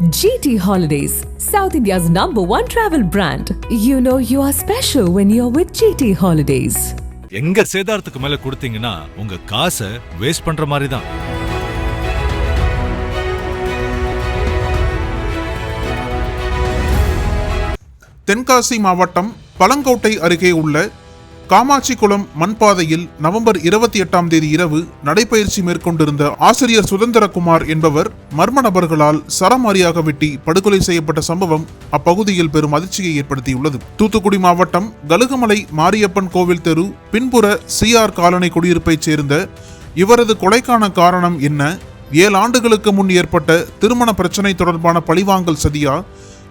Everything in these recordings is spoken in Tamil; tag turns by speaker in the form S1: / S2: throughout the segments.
S1: GT Holidays, South India's number one travel brand. You know you are special when you're with GT Holidays.
S2: எங்க சேதாரத்துக்கு மேல கொடுத்தீங்கன்னா உங்க காசை வேஸ்ட் பண்ற மாதிரி தான்
S3: தென்காசி மாவட்டம் பழங்கோட்டை அருகே உள்ள காமாட்சிக்குளம் மண்பாதையில் நவம்பர் இருபத்தி எட்டாம் தேதி இரவு நடைபயிற்சி மேற்கொண்டிருந்த ஆசிரியர் சுதந்திரகுமார் என்பவர் மர்ம நபர்களால் சரமாரியாக வெட்டி படுகொலை செய்யப்பட்ட சம்பவம் அப்பகுதியில் பெரும் அதிர்ச்சியை ஏற்படுத்தியுள்ளது. தூத்துக்குடி மாவட்டம் கழுகுமலை மாரியப்பன் கோவில் தெரு பின்புற சிஆர் காலனி குடியிருப்பைச் சேர்ந்த இவரது கொலைக்கான காரணம் என்ன? ஏழு ஆண்டுகளுக்கு முன் ஏற்பட்ட திருமண பிரச்சனை தொடர்பான பழிவாங்கல் சதியா?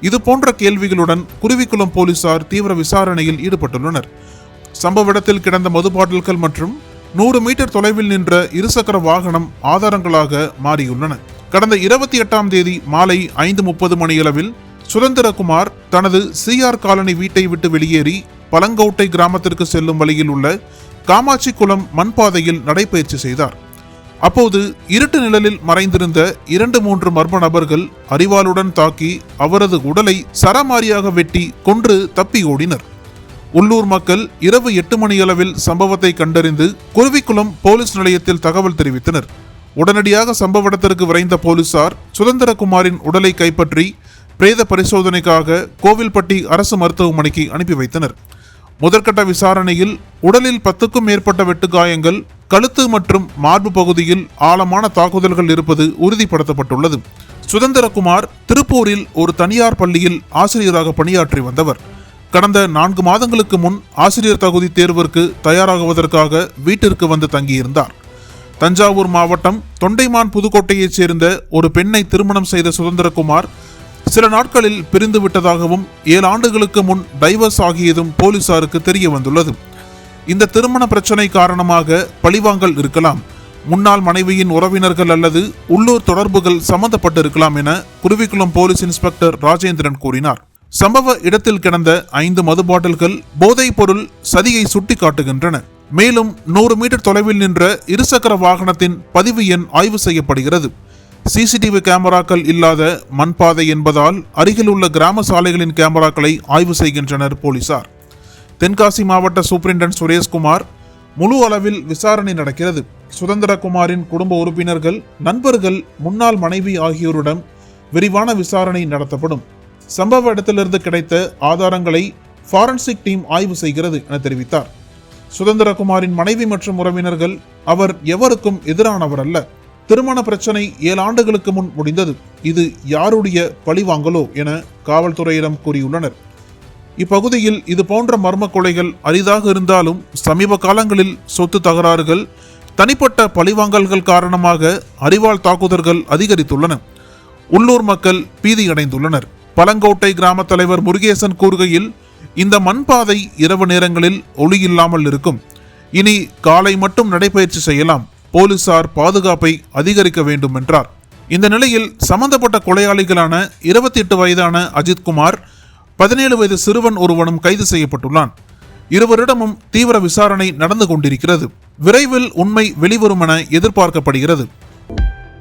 S3: இது போன்ற கேள்விகளுடன் குருவிக்குளம் போலீசார் தீவிர விசாரணையில் ஈடுபட்டுள்ளனர். சம்பவ இடத்தில் கிடந்த மது பாட்டில்கள் மற்றும் நூறு மீட்டர் தொலைவில் நின்ற இருசக்கர வாகனம் ஆதாரங்களாக மாறியுள்ளன. கடந்த இருபத்தி எட்டாம் தேதி மாலை ஐந்து முப்பது மணியளவில் சுதந்திரகுமார் தனது சிஆர் காலனி வீட்டை விட்டு வெளியேறி பழங்கோட்டை கிராமத்திற்கு செல்லும் வழியில் உள்ள காமாட்சிக்குளம் மண்பாதையில் நடைபயிற்சி செய்தார். அப்போது இருட்டு நிழலில் மறைந்திருந்த இரண்டு மூன்று மர்ம நபர்கள் அறிவாளுடன் தாக்கி அவரது உடலை சரமாரியாக வெட்டி கொன்று தப்பி ஓடினர். உள்ளூர் மக்கள் இரவு எட்டு மணியளவில் சம்பவத்தை கண்டறிந்து குருவிக்குளம் போலீஸ் நிலையத்தில் தகவல் தெரிவித்தனர். உடனடியாக சம்பவ இடத்திற்கு விரைந்த போலீசார் சுதந்திரகுமாரின் உடலை கைப்பற்றி பிரேத பரிசோதனைக்காக கோவில்பட்டி அரசு மருத்துவமனைக்கு அனுப்பி வைத்தனர். முதற்கட்ட விசாரணையில் உடலில் பத்துக்கும் மேற்பட்ட வெட்டுக்காயங்கள் கழுத்து மற்றும் மார்பு பகுதியில் ஆழமான தாக்குதல்கள் இருப்பது உறுதிப்படுத்தப்பட்டுள்ளது. சுதந்திரகுமார் திருப்பூரில் ஒரு தனியார் பள்ளியில் ஆசிரியராக பணியாற்றி வந்தவர். கடந்த நான்கு மாதங்களுக்கு முன் ஆசிரியர் தகுதி தேர்விற்கு தயாராகுவதற்காக வீட்டிற்கு வந்து தங்கியிருந்தார். தஞ்சாவூர் மாவட்டம் தொண்டைமான் புதுக்கோட்டையைச் சேர்ந்த ஒரு பெண்ணை திருமணம் செய்த சுதந்திரகுமார் சில நாட்களில் பிரிந்து விட்டதாகவும் ஏழு ஆண்டுகளுக்கு முன் டைவர்ஸ் ஆகியதும் போலீசாருக்கு தெரிய வந்துள்ளது. இந்த திருமண பிரச்சனை காரணமாக பழிவாங்கல் இருக்கலாம். முன்னாள் மனைவியின் உறவினர்கள் அல்லது உள்ளூர் தொடர்புகள் சம்பந்தப்பட்டிருக்கலாம் என குருவிக்குளம் போலீஸ் இன்ஸ்பெக்டர் ராஜேந்திரன் கூறினார். சம்பவ இடத்தில் கிடந்த ஐந்து மது பாட்டில்கள் போதைப் பொருள் சதியை சுட்டிக்காட்டுகின்றன. மேலும் நூறு மீட்டர் தொலைவில் நின்ற இருசக்கர வாகனத்தின் பதிவு எண் ஆய்வு செய்யப்படுகிறது. சிசிடிவி கேமராக்கள் இல்லாத மண்பாதை என்பதால் அருகில் உள்ள கிராம சாலைகளின் கேமராக்களை ஆய்வு செய்கின்றனர் போலீசார். தென்காசி மாவட்ட சூப்பரிண்டன்ட் சுரேஷ்குமார் முழு அளவில் விசாரணை நடக்கிறது. சுதந்திரகுமாரின் குடும்ப உறுப்பினர்கள் நண்பர்கள் முன்னாள் மனைவி ஆகியோரிடம் விரிவான விசாரணை நடத்தப்படும். சம்பவ இடத்திலிருந்து கிடைத்த ஆதாரங்களை ஃபாரன்சிக் டீம் ஆய்வு செய்கிறது என தெரிவித்தார். சுதந்திரகுமாரின் மனைவி மற்றும் உறவினர்கள் அவர் எவருக்கும் எதிரானவர் அல்ல. திருமண பிரச்சனை ஏழு ஆண்டுகளுக்கு முன் முடிந்தது. இது யாருடைய பழிவாங்கலோ என காவல்துறையிடம் கூறியுள்ளனர். இப்பகுதியில் இது போன்ற மர்ம கொலைகள் அரிதாக இருந்தாலும் சமீப காலங்களில் சொத்து தகராறுகள் தனிப்பட்ட பழிவாங்கல்கள் காரணமாக அறிவாள் தாக்குதல்கள் அதிகரித்துள்ளன. உள்ளூர் மக்கள் பீதியடைந்துள்ளனர். பழங்கோட்டை கிராம தலைவர் முருகேசன் கூறுகையில் இந்த மண்பாதை இரவு நேரங்களில் ஒளி இல்லாமல் இருக்கும். இனி காலை மட்டும் நடைபயிற்சி செய்யலாம். போலீசார் பாதுகாப்பை அதிகரிக்க வேண்டும் என்றார் இந்த நிலையில் சம்பந்தப்பட்ட கொலையாளிகளான இருபத்தி எட்டு வயதான அஜித்குமார் பதினேழு வயது சிறுவன் ஒருவனும் கைது செய்யப்பட்டுள்ளான். இருவரிடமும் தீவிர விசாரணை நடந்து கொண்டிருக்கிறது. விரைவில் உண்மை வெளிவரும் என எதிர்பார்க்கப்படுகிறது.